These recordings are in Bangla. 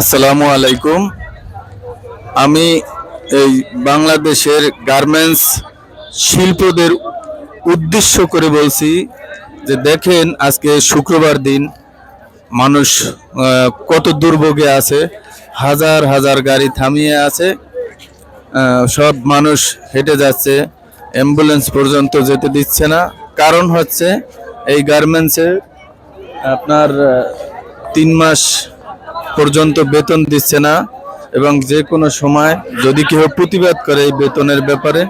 আসসালামু আলাইকুম। আমি এই বাংলাদেশের গার্মেন্টস শিল্পদের উদ্দেশ্য করে বলছি যে দেখেন আজকে শুক্রবার দিন মানুষ কত দুর্ভোগে আছে, হাজার হাজার গাড়ি থামিয়ে আছে সব মানুষ হেঁটে যাচ্ছে, অ্যাম্বুলেন্স পর্যন্ত যেতে দিচ্ছে না। কারণ হচ্ছে এই গার্মেন্টসে আপনার তিন মাস পর্যন্ত বেতন দিচ্ছে না এবং যে কোনো সময় যদি কেউ প্রতিবাদ করে এই বেতনের ব্যাপারে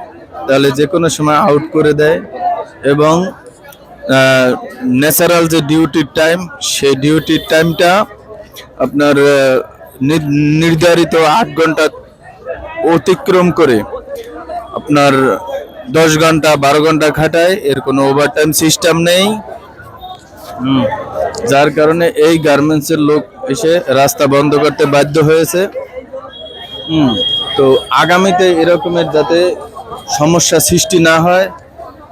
তাহলে যে কোনো সময় আউট করে দেয় এবং ন্যাচারাল যে ডিউটির টাইম সেই ডিউটির টাইমটা আপনার নির্ধারিত আট ঘণ্টা অতিক্রম করে আপনার দশ ঘণ্টা বারো ঘণ্টা খাটায় এর কোনো ওভারটাইম সিস্টেম নেই। হুম, যার কারণে এই গার্মেন্টসের লোক এসে রাস্তা বন্ধ করতে বাধ্য হয়েছে। হুম, তো আগামীতে এরকমের যাতে সমস্যা সৃষ্টি না হয়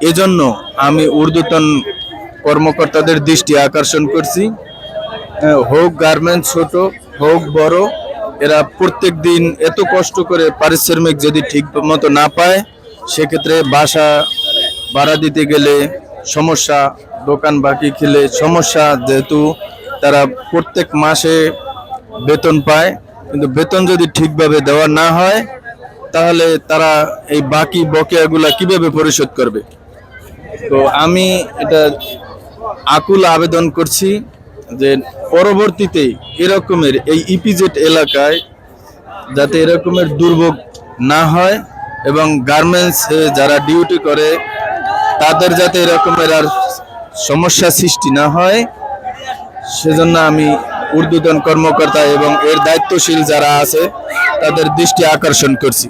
এজন্য আমি ঊর্ধ্বতন কর্মকর্তাদের দৃষ্টি আকর্ষণ করছি। হোক গার্মেন্টস ছোট হোক বড় এরা প্রত্যেক দিন এত কষ্ট করে পারিশ্রমিক যদি ঠিক মতো না পায় সেক্ষেত্রে বাসা ভাড়া দিতে গেলে সমস্যা, দোকান বাকি খেলে সমস্যা যেহেতু, তারা প্রত্যেক মাসে বেতন পায়। কিন্তু বেতন যদি ঠিকভাবে দেওয়া না হয়, তাহলে তারা এই বাকি বকেয়াগুলা কীভাবে পরিশোধ করবে? তো আমি এটা আকুল আবেদন করছি যে পরবর্তীতে এরকমের এই ইপিজেড এলাকায় যাতে এরকমের দুর্ভোগ না হয় এবং গার্মেন্টস যারা ডিউটি করে তাদের যাতে এরকমের আর সমস্যা সৃষ্টি না হয়, সেজন্য আমি ঊর্ধ্বতন কর্মকর্তা এবং এর দায়িত্বশীল যারা আছে, তাদের দৃষ্টি আকর্ষণ করছি।